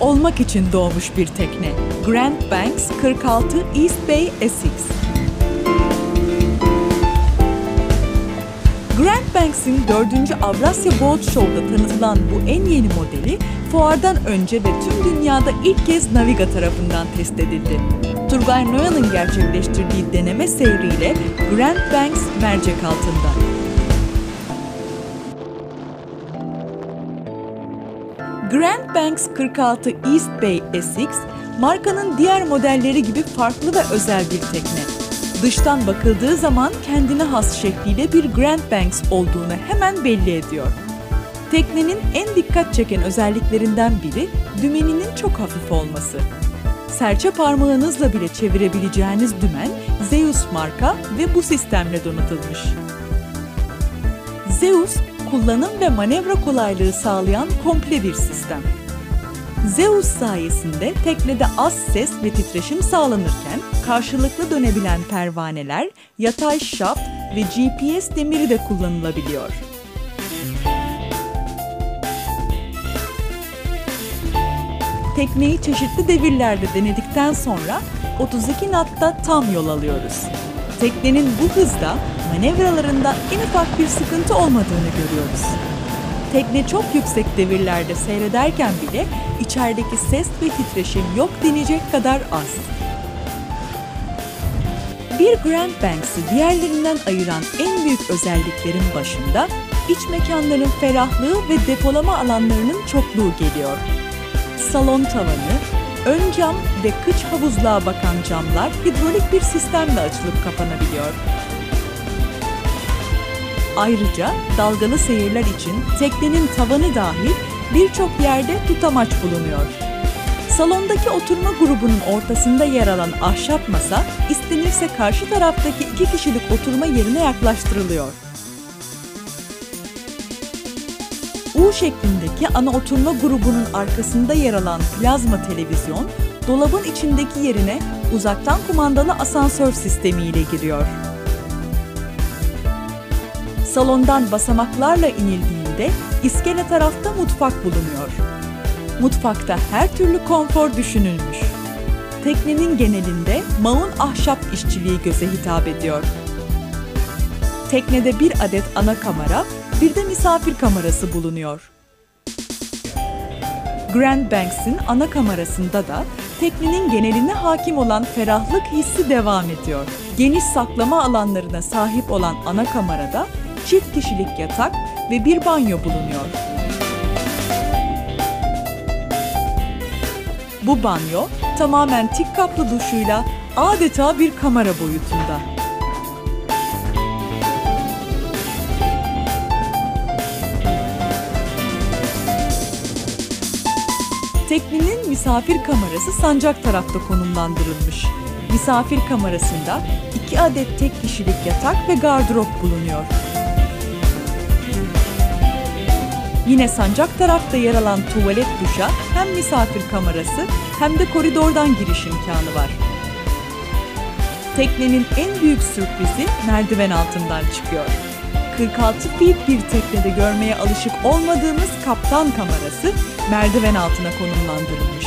olmak için doğmuş bir tekne. Grand Banks 46 East Bay, Essex. Grand Banks'in 4. Avrasya Boat Show'da tanıtılan bu en yeni modeli fuardan önce ve tüm dünyada ilk kez Naviga tarafından test edildi. Turgay Noyan'ın gerçekleştirdiği deneme seyriyle Grand Banks mercek altında. Grand Banks 46 East Bay Essex, markanın diğer modelleri gibi farklı ve özel bir tekne. Dıştan bakıldığı zaman kendine has şekliyle bir Grand Banks olduğunu hemen belli ediyor. Teknenin en dikkat çeken özelliklerinden biri dümeninin çok hafif olması. Serçe parmağınızla bile çevirebileceğiniz dümen Zeus marka ve bu sistemle donatılmış. Zeus, kullanım ve manevra kolaylığı sağlayan komple bir sistem. Zeus sayesinde teknede az ses ve titreşim sağlanırken karşılıklı dönebilen pervaneler, yatay şaft ve GPS demiri de kullanılabiliyor. Tekneyi çeşitli devirlerde denedikten sonra 32 natta tam yol alıyoruz. Teknenin bu hızda manevralarında en ufak bir sıkıntı olmadığını görüyoruz. Tekne çok yüksek devirlerde seyrederken bile içerideki ses ve titreşim yok denecek kadar az. Bir Grand Banks'ı diğerlerinden ayıran en büyük özelliklerin başında iç mekanların ferahlığı ve depolama alanlarının çokluğu geliyor. Salon tavanı, ön cam ve kıç havuzluğa bakan camlar hidrolik bir sistemle açılıp kapanabiliyor. Ayrıca dalgalı seyirler için teknenin tavanı dahil birçok yerde tutamaç bulunuyor. Salondaki oturma grubunun ortasında yer alan ahşap masa istenirse karşı taraftaki iki kişilik oturma yerine yaklaştırılıyor. U şeklindeki ana oturma grubunun arkasında yer alan plazma televizyon, dolabın içindeki yerine uzaktan kumandalı asansör sistemi ile giriyor. Salondan basamaklarla inildiğinde iskele tarafta mutfak bulunuyor. Mutfakta her türlü konfor düşünülmüş. Teknenin genelinde maun ahşap işçiliği göze hitap ediyor. Teknede bir adet ana kamera, bir de misafir kamerası bulunuyor. Grand Banks'in ana kamerasında da teknenin geneline hakim olan ferahlık hissi devam ediyor. Geniş saklama alanlarına sahip olan ana kamerada çift kişilik yatak ve bir banyo bulunuyor. Bu banyo tamamen tik kaplı duşuyla adeta bir kamera boyutunda. Teknenin misafir kamerası sancak tarafta konumlandırılmış. Misafir kamerasında iki adet tek kişilik yatak ve gardırop bulunuyor. Yine sancak tarafta yer alan tuvalet duşa hem misafir kamerası hem de koridordan giriş imkanı var. Teknenin en büyük sürprizi merdiven altından çıkıyor. 46 feet bir teknede görmeye alışık olmadığımız kaptan kamerası merdiven altına konumlandırılmış.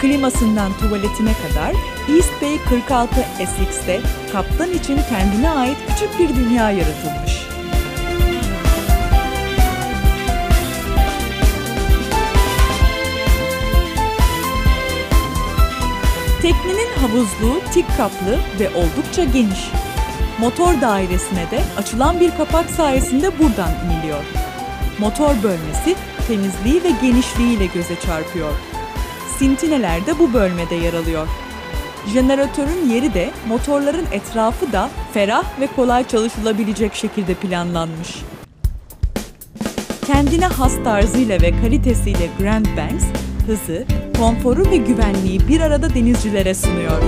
Klimasından tuvaletine kadar East Bay 46 Essex'te kaptan için kendine ait küçük bir dünya yaratılmış. Teknenin havuzluğu tik kaplı ve oldukça geniş. Motor dairesine de açılan bir kapak sayesinde buradan iniliyor. Motor bölmesi temizliği ve genişliğiyle göze çarpıyor. Sintineler de bu bölmede yer alıyor. Jeneratörün yeri de motorların etrafı da ferah ve kolay çalışılabilecek şekilde planlanmış. Kendine has tarzıyla ve kalitesiyle Grand Banks, hızı, konforu ve güvenliği bir arada denizcilere sunuyor.